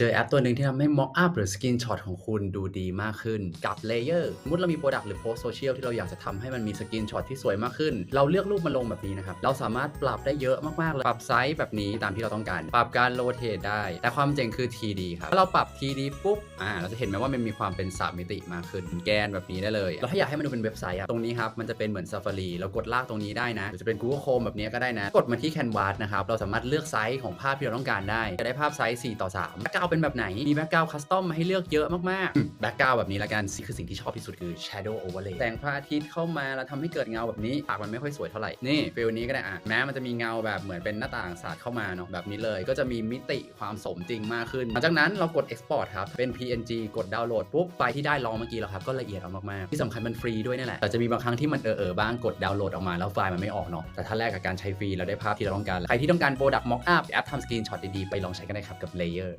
เจอแอปตัวหนึ่งที่ทำให้ mock up หรือ screenshot ของคุณดูดีมากขึ้น กับ Layer สมมติเรามี Product หรือ Post Social ที่เราอยากจะทำให้มันมี screenshot ที่สวยมากขึ้น เราเลือกรูปมาลงแบบนี้นะครับ เราสามารถปรับได้เยอะมากๆเลยปรับไซส์แบบนี้ตามที่เราต้องการ ปรับการ rotate ได้ แต่ความเจ๋งคือ TD ครับถ้าเราปรับ TD ปุ๊บ อ่า เราจะเห็นไหมว่ามันมีความเป็น3มิติมากขึ้น แกนแบบนี้ได้เลยแล้วถ้าอยากให้มันดูเป็นเว็บไซต์อะตรงนี้ครับมันจะเป็นเหมือน Safari เรากดลากตรงนี้ได้นะหรือจะเป็น Google Chrome แบบนี้ก็ได้นะ กดมาที่ Canvas นะครับเราสามารถเลือกไซส์ของภาพที่เราต้องการได้จะได้ภาพไซส์4ต่อ3เป็นแบบไหน มีแบ็กกราวคัสตอมมาให้เลือกเยอะมากๆแบ็กกราวแบบนี้ละกันสิคือสิ่งที่ชอบที่สุดคือ Shadow Overlay แสงพระอาทิตย์เข้ามาแล้วทำให้เกิดเงาแบบนี้ปากมันไม่ค่อยสวยเท่าไหร่ นี่ฟิลนี้ก็ได้อะแม้มันจะมีเงาแบบเหมือนเป็นหน้าต่างสาดเข้ามาเนาะแบบนี้เลย ก็จะมีมิติความสมจริงมากขึ้น หลังจากนั้นเรากด Export ครับเป็น PNG กดดาวน์โหลดปุ๊บไฟล์ที่ได้ลองเมื่อกี้แล้วครับก็ละเอียดเอามากๆที่สำคัญมันฟรีด้วยนั่นแหละแต่จะมีบางครั้งที่มันเออเออๆบ้างกดดาวน์โหลดออกมาแล้วไฟล์มันไม่ออกเนาะแต่ถ้าแลกกับการใช้ฟรีเราได้ภาพที่เราต้องการใครที่ต้องการ Product Mock Up แอปทำสกรีนช็อตดีๆไปลองใช้กันได้ครับกับ Layer